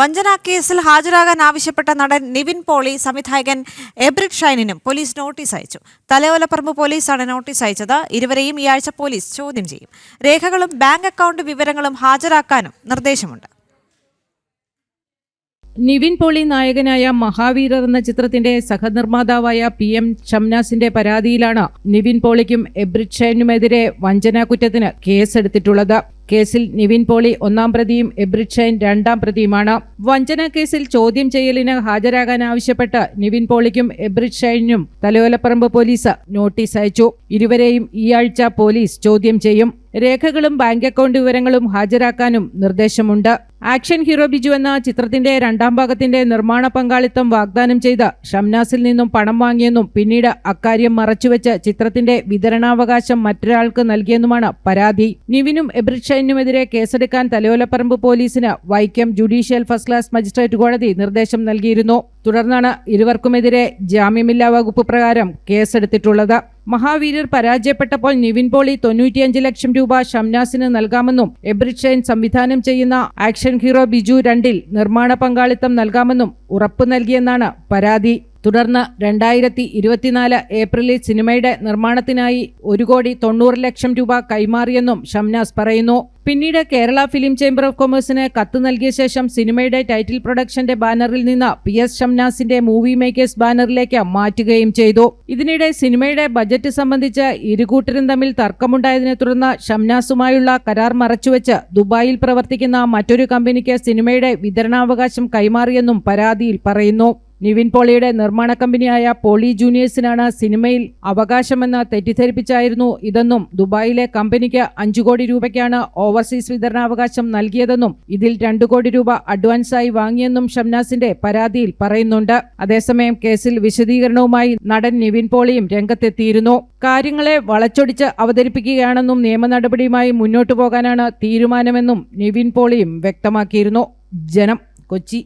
വഞ്ചനാ കേസിൽ ഹാജരാകാൻ ആവശ്യപ്പെട്ട നടൻ നിവിൻ പോളി സംവിധായകൻ എബ്രിഡ് ഷൈനിനും പോലീസ് നോട്ടീസ് അയച്ചു. തലയോലപ്പറമ്പ് പോലീസാണ് നോട്ടീസ് അയച്ചത്. ഇരുവരെയും ഈ ആഴ്ച പോലീസ് ചോദ്യം ചെയ്യും. രേഖകളും ബാങ്ക് അക്കൗണ്ട് വിവരങ്ങളും ഹാജരാക്കാനും നിർദ്ദേശമുണ്ട്. നിവിൻ പോളി നായകനായ മഹാവീരർ എന്ന ചിത്രത്തിന്റെ സഹനിർമ്മാതാവായ പി എം ഷംനാസിന്റെ പരാതിയിലാണ് നിവിൻ പോളിക്കും എബ്രിഡ്ഷൈനുമെതിരെ വഞ്ചനാ കുറ്റത്തിന് കേസെടുത്തിട്ടുള്ളത്. കേസിൽ നിവിൻ പോളി ഒന്നാം പ്രതിയും എബ്രിഡ്ഷൈൻ രണ്ടാം പ്രതിയുമാണ്. വഞ്ചനാ കേസിൽ ചോദ്യം ചെയ്യലിന് ഹാജരാകാൻ ആവശ്യപ്പെട്ട് നിവിൻ പോളിക്കും എബ്രിഡ് ഷൈനും തലയോലപ്പറമ്പ് പോലീസ് നോട്ടീസ് അയച്ചു. ഇരുവരെയും ഈ ആഴ്ച പോലീസ് ചോദ്യം ചെയ്യും. രേഖകളും ബാങ്ക് അക്കൗണ്ട് വിവരങ്ങളും ഹാജരാക്കാനും നിർദ്ദേശമുണ്ട്. ആക്ഷൻ ഹീറോ ബിജു എന്ന ചിത്രത്തിന്റെ രണ്ടാം ഭാഗത്തിന്റെ നിർമ്മാണ പങ്കാളിത്തം വാഗ്ദാനം ചെയ്ത ഷംനാസിൽ നിന്നും പണം വാങ്ങിയെന്നും പിന്നീട് അക്കാര്യം മറച്ചുവെച്ച് ചിത്രത്തിന്റെ വിതരണാവകാശം മറ്റൊരാൾക്ക് നൽകിയെന്നുമാണ് പരാതി. നിവിനും എബ്രിഡ് ഷൈനുമെതിരെ കേസെടുക്കാൻ തലയോലപ്പറമ്പ് പോലീസിന് Vaikom judicial first class magistrate കോടതി നിർദ്ദേശം നൽകിയിരുന്നു. തുടർന്നാണ് ഇരുവർക്കുമെതിരെ ജാമ്യമില്ലാ വകുപ്പ് പ്രകാരം കേസെടുത്തിട്ടുള്ളത്. മഹാവീരർ പരാജയപ്പെട്ടപ്പോൾ നിവിൻ പോളി തൊണ്ണൂറ്റിയഞ്ച് ലക്ഷം രൂപ ഷംനാസിന് നൽകാമെന്നും എബ്രിഷൈൻ സംവിധാനം ചെയ്യുന്ന ആക്ഷൻ ഹീറോ ബിജു രണ്ടിൽ നിർമ്മാണ പങ്കാളിത്തം നൽകാമെന്നും ഉറപ്പു നൽകിയെന്നാണ് പരാതി. തുടർന്ന് രണ്ടായിരത്തി ഇരുപത്തിനാല് ഏപ്രിലിൽ സിനിമയുടെ നിർമ്മാണത്തിനായി ഒരു കോടി തൊണ്ണൂറ് ലക്ഷം രൂപ കൈമാറിയെന്നും ഷംനാസ് പറയുന്നു. പിന്നീട് കേരള ഫിലിം ചേംബർ ഓഫ് കൊമേഴ്സിന് കത്ത് നൽകിയ ശേഷം സിനിമയുടെ ടൈറ്റിൽ പ്രൊഡക്ഷന്റെ ബാനറിൽ നിന്ന് പി എസ് ഷംനാസിന്റെ മൂവി മേക്കേഴ്സ് ബാനറിലേക്ക് മാറ്റുകയും ചെയ്തു. ഇതിനിടെ സിനിമയുടെ ബജറ്റ് സംബന്ധിച്ച് ഇരുകൂട്ടരും തമ്മിൽ തർക്കമുണ്ടായതിനെ തുടർന്ന് ഷംനാസുമായുള്ള കരാർ മറച്ചുവെച്ച് ദുബായിൽ പ്രവർത്തിക്കുന്ന മറ്റൊരു കമ്പനിക്ക് സിനിമയുടെ വിതരണാവകാശം കൈമാറിയെന്നും പരാതിയിൽ പറയുന്നു. നിവിൻ പോളിയുടെ നിർമ്മാണ കമ്പനിയായ പോളി ജൂനിയേഴ്സിനാണ് സിനിമയിൽ അവകാശമെന്ന് തെറ്റിദ്ധരിപ്പിച്ചായിരുന്നു ഇതെന്നും ദുബായിലെ കമ്പനിക്ക് അഞ്ചു കോടി രൂപയ്ക്കാണ് ഓവർസീസ് വിതരണാവകാശം നൽകിയതെന്നും ഇതിൽ രണ്ടു കോടി രൂപ അഡ്വാൻസായി വാങ്ങിയെന്നും ഷംനാസിന്റെ പരാതിയിൽ പറയുന്നുണ്ട്. അതേസമയം കേസിൽ വിശദീകരണവുമായി നടൻ നിവിൻ പോളിയും രംഗത്തെത്തിയിരുന്നു. കാര്യങ്ങളെ വളച്ചൊടിച്ച് അവതരിപ്പിക്കുകയാണെന്നും നിയമ നടപടിയുമായി മുന്നോട്ടു പോകാനാണ് തീരുമാനമെന്നും നിവിൻ പോളിയും വ്യക്തമാക്കിയിരുന്നു. ജനം കൊച്ചി.